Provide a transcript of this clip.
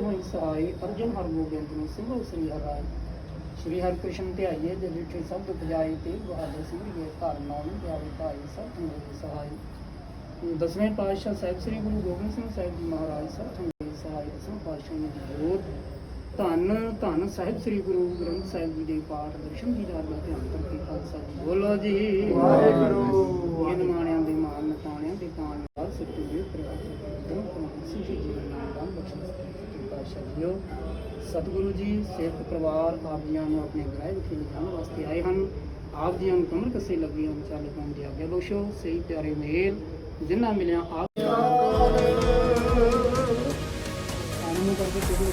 ਪਾਸੇ ਅਰਜਨ ਹਰਗੋਬਿੰਦ ਨੂੰ ਸਿੰਘੋ ਸ੍ਰੀ ਹਰਿ ਸ਼੍ਰੀ ਹਰਿਕ੍ਰਿਸ਼ਨ ਧਿਆਈਏ ਦੇ ਵਿਖੇ ਸਭ ਦੁਖ ਜਾਏ ਤੇ ਬਹਾਦਰ ਸਿੰਘ ਜੀ ਘਰ ਨਾਮ ਪਿਆਰੇ ਭਾਈ ਸਭ ਤੁਮਰੇ ਸਹਾਈ। ਦਸਵੇਂ ਪਾਤਸ਼ਾਹ ਸਾਹਿਬ ਸ੍ਰੀ ਗੁਰੂ ਗੋਬਿੰਦ ਸਿੰਘ ਸਾਹਿਬ ਜੀ ਮਹਾਰਾਜ ਸਭ ਤੁਮਰੇ ਸਹਾਈ, ਦਸਵੇਂ ਪਾਤਸ਼ਾਹ ਜੀ ਦੀ ਧੰਨ ਧੰਨ ਸਾਹਿਬ ਸ੍ਰੀ ਗੁਰੂ ਗ੍ਰੰਥ ਸਾਹਿਬ ਜੀ ਦੇ ਪਾਠ ਦਰਸ਼ਨ ਦੀ ਦਾ ਧਿਆਨ ਕਰਕੇ ਖਾਲਸਾ ਜੀ ਬੋਲੋ ਜੀ। ਵਾਹਿਗੁਰੂ। ਇਹ ਨਿਮਾਣਿਆਂ ਦੇ ਮਾਨ ਨਤਾਣਿਆਂ ਦੇ ਕਾਣ ਵਾਲ ਸਿੱਟੂ ਦੇ ਪ੍ਰਵਾਹ ਤੋਂ ਸਿੰਘ ਜੀ ਦੇ ਨਾਮ ਦਾ ਬਖਸ਼ਿਸ਼ ਕਿਰਪਾ ਸ਼ਰੀਓ ਸਤਿਗੁਰੂ ਜੀ, ਸਿੱਖ ਪਰਿਵਾਰ ਆਪ ਜੀਆਂ ਨੂੰ ਆਪਣੇ ਗ੍ਰਹਿ ਵਿਖੇ ਲਿਜਾਣ ਵਾਸਤੇ ਆਏ ਹਨ। ਆਪ ਜੀਆਂ ਨੂੰ ਕਮਰ ਕਸੇ ਲੱਗੀਆਂ ਵਿਚਾਲੇ ਚੱਲ ਪਾਉਣ ਦੀ ਆਗਿਆ ਬਖਸ਼ੋ। ਸਹੀ ਪਿਆਰੇ ਮੇਲ ਜਿਨ੍ਹਾਂ ਮਿਲਿਆ ਆਪ ਆਨੰਦ ਕਰਕੇ ਕਿਹੜੇ